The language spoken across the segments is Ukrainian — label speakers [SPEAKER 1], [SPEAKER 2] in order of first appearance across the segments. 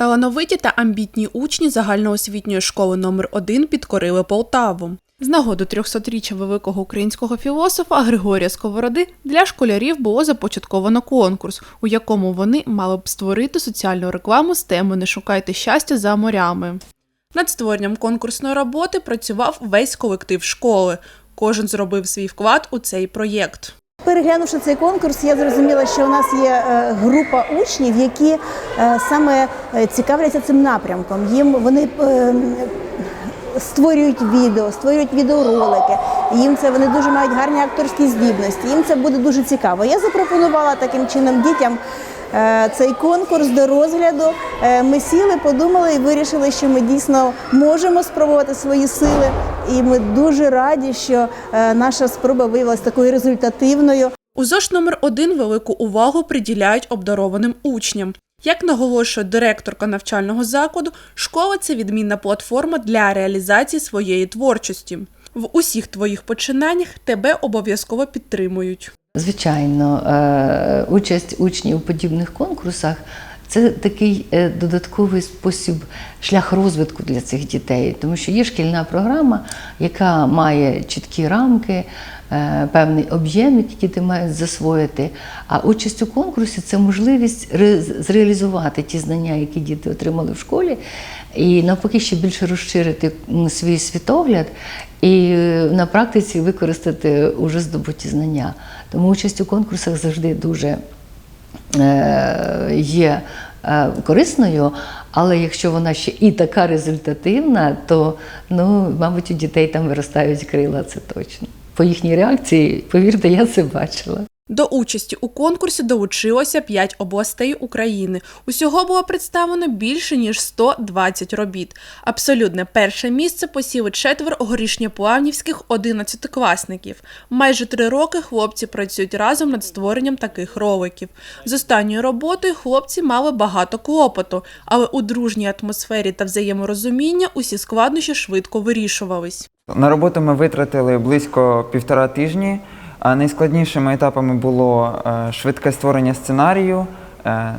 [SPEAKER 1] Талановиті та амбітні учні загальноосвітньої школи номер 1 підкорили Полтаву. З нагоди 300-річчя великого українського філософа Григорія Сковороди для школярів було започатковано конкурс, у якому вони мали б створити соціальну рекламу з теми Не шукайте щастя за морями. Над створенням конкурсної роботи працював весь колектив школи. Кожен зробив свій вклад у цей проєкт.
[SPEAKER 2] Переглянувши цей конкурс, я зрозуміла, що у нас є е, група учнів, які е, саме е, цікавляться цим напрямком. Їм вони створюють відео, створюють відеоролики. Їм це вони дуже мають гарні акторські здібності. Їм це буде дуже цікаво. Я запропонувала таким чином дітям. Е, Цей конкурс до розгляду Е, ми сіли, подумали і вирішили, що ми дійсно можемо спробувати свої сили. І ми дуже раді, що е, наша спроба виявилася такою результативною.
[SPEAKER 1] У ЗОШ номер 1 велику увагу приділяють обдарованим учням. Як наголошує директорка навчального закладу, школа це відмінна платформа для реалізації своєї творчості. В усіх твоїх починаннях тебе обов'язково підтримують.
[SPEAKER 3] Звичайно, е, участь учнів у подібних конкурсах це такий е, додатковий спосіб, шлях розвитку для цих дітей, тому що є шкільна програма, яка має чіткі рамки, е, певний об'єм, який діти мають засвоїти. А участь у конкурсі це можливість зреалізувати ті знання, які діти отримали в школі, і навпаки ще більше розширити свій світогляд і е, на практиці використати уже здобуті знання. Тому участь у конкурсах завжди дуже є е, корисною, але якщо вона ще і така результативна, то ну, мабуть, у дітей там виростають крила, це точно. По їхній реакції, повірте, я це бачила.
[SPEAKER 1] До участі у конкурсі долучилося 5 областей України. Усього було представлено більше ніж 120 робіт. Абсолютне перше місце посіли четверо горішньоплавнівських 11-класників. Майже три роки хлопці працюють разом над створенням таких роликів. З останньою роботою хлопці мали багато клопоту, але у дружній атмосфері та взаєморозуміння усі складнощі швидко вирішувались.
[SPEAKER 4] На роботу ми витратили близько півтора тижні. Найскладнішими етапами було е, швидке створення сценарію, е,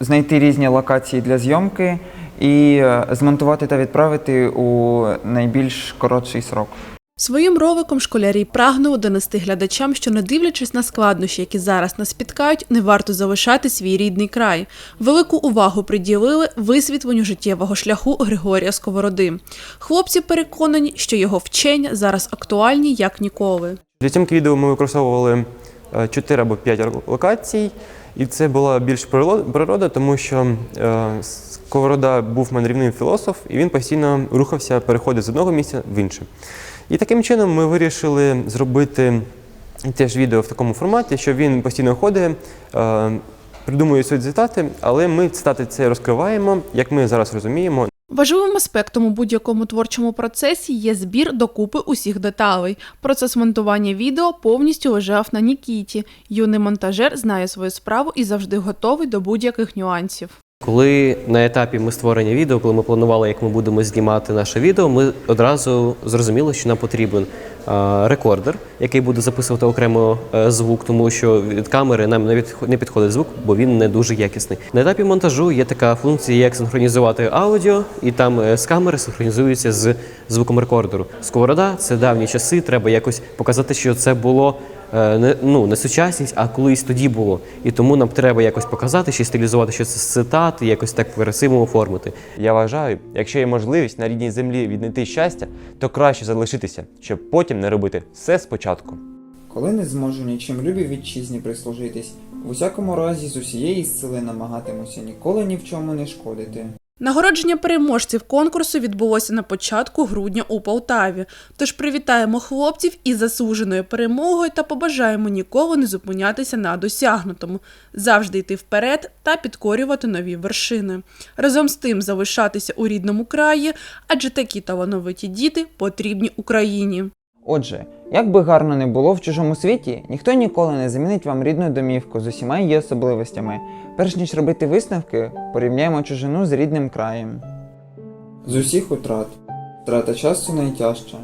[SPEAKER 4] знайти різні локації для зйомки і е, змонтувати та відправити у найбільш коротший срок.
[SPEAKER 1] Своїм роликом школярі прагнули донести глядачам, що не дивлячись на складнощі, які зараз нас спіткають, не варто залишати свій рідний край. Велику увагу приділили висвітленню життєвого шляху Григорія Сковороди. Хлопці переконані, що його вчення зараз актуальні як ніколи.
[SPEAKER 5] Для зйомки відео ми використовували 4 або 5 локацій, і це була більш природа, тому що е, Сковорода був мандрівним філософ, і він постійно рухався, переходив з одного місця в інше. І таким чином ми вирішили зробити теж відео в такому форматі, що він постійно ходить, е, придумує свої цитати, але ми цитати це розкриваємо, як ми зараз розуміємо,
[SPEAKER 1] Важливим аспектом у будь-якому творчому процесі є збір докупи усіх деталей. Процес монтування відео повністю лежав на Нікіті. Юний монтажер знає свою справу і завжди готовий до будь-яких нюансів.
[SPEAKER 6] Коли на етапі ми створення відео, коли ми планували, як ми будемо знімати наше відео, ми одразу зрозуміли, що нам потрібен рекордер, який буде записувати окремо е, звук, тому що від камери нам не підходить звук, бо він не дуже якісний. На етапі монтажу є така функція, як синхронізувати аудіо, і там е, з камери синхронізується з звуком рекордеру. Сковорода це давні часи. Треба якось показати, що це було. Е, Не, ну, не сучасність, а колись тоді було. І тому нам треба якось показати, ще стилізувати, що це з цитат, і якось так красиво оформити.
[SPEAKER 7] Я вважаю, якщо є можливість на рідній землі віднайти щастя, то краще залишитися, щоб потім не робити все спочатку.
[SPEAKER 4] Коли не зможу нічим любі вітчизні прислужитись, в усякому разі з усієї сили намагатимуся ніколи ні в чому не шкодити.
[SPEAKER 1] Нагородження переможців конкурсу відбулося на початку грудня у Полтаві. Тож привітаємо хлопців із заслуженою перемогою та побажаємо ніколи не зупинятися на досягнутому, завжди йти вперед та підкорювати нові вершини. Разом з тим залишатися у рідному краї, адже такі талановиті діти потрібні Україні.
[SPEAKER 4] Отже, як би гарно не було в чужому світі, ніхто ніколи не замінить вам рідну домівку з усіма її особливостями. Перш ніж робити висновки, порівняємо чужину з рідним краєм. З усіх утрат. Втрата часу найтяжча.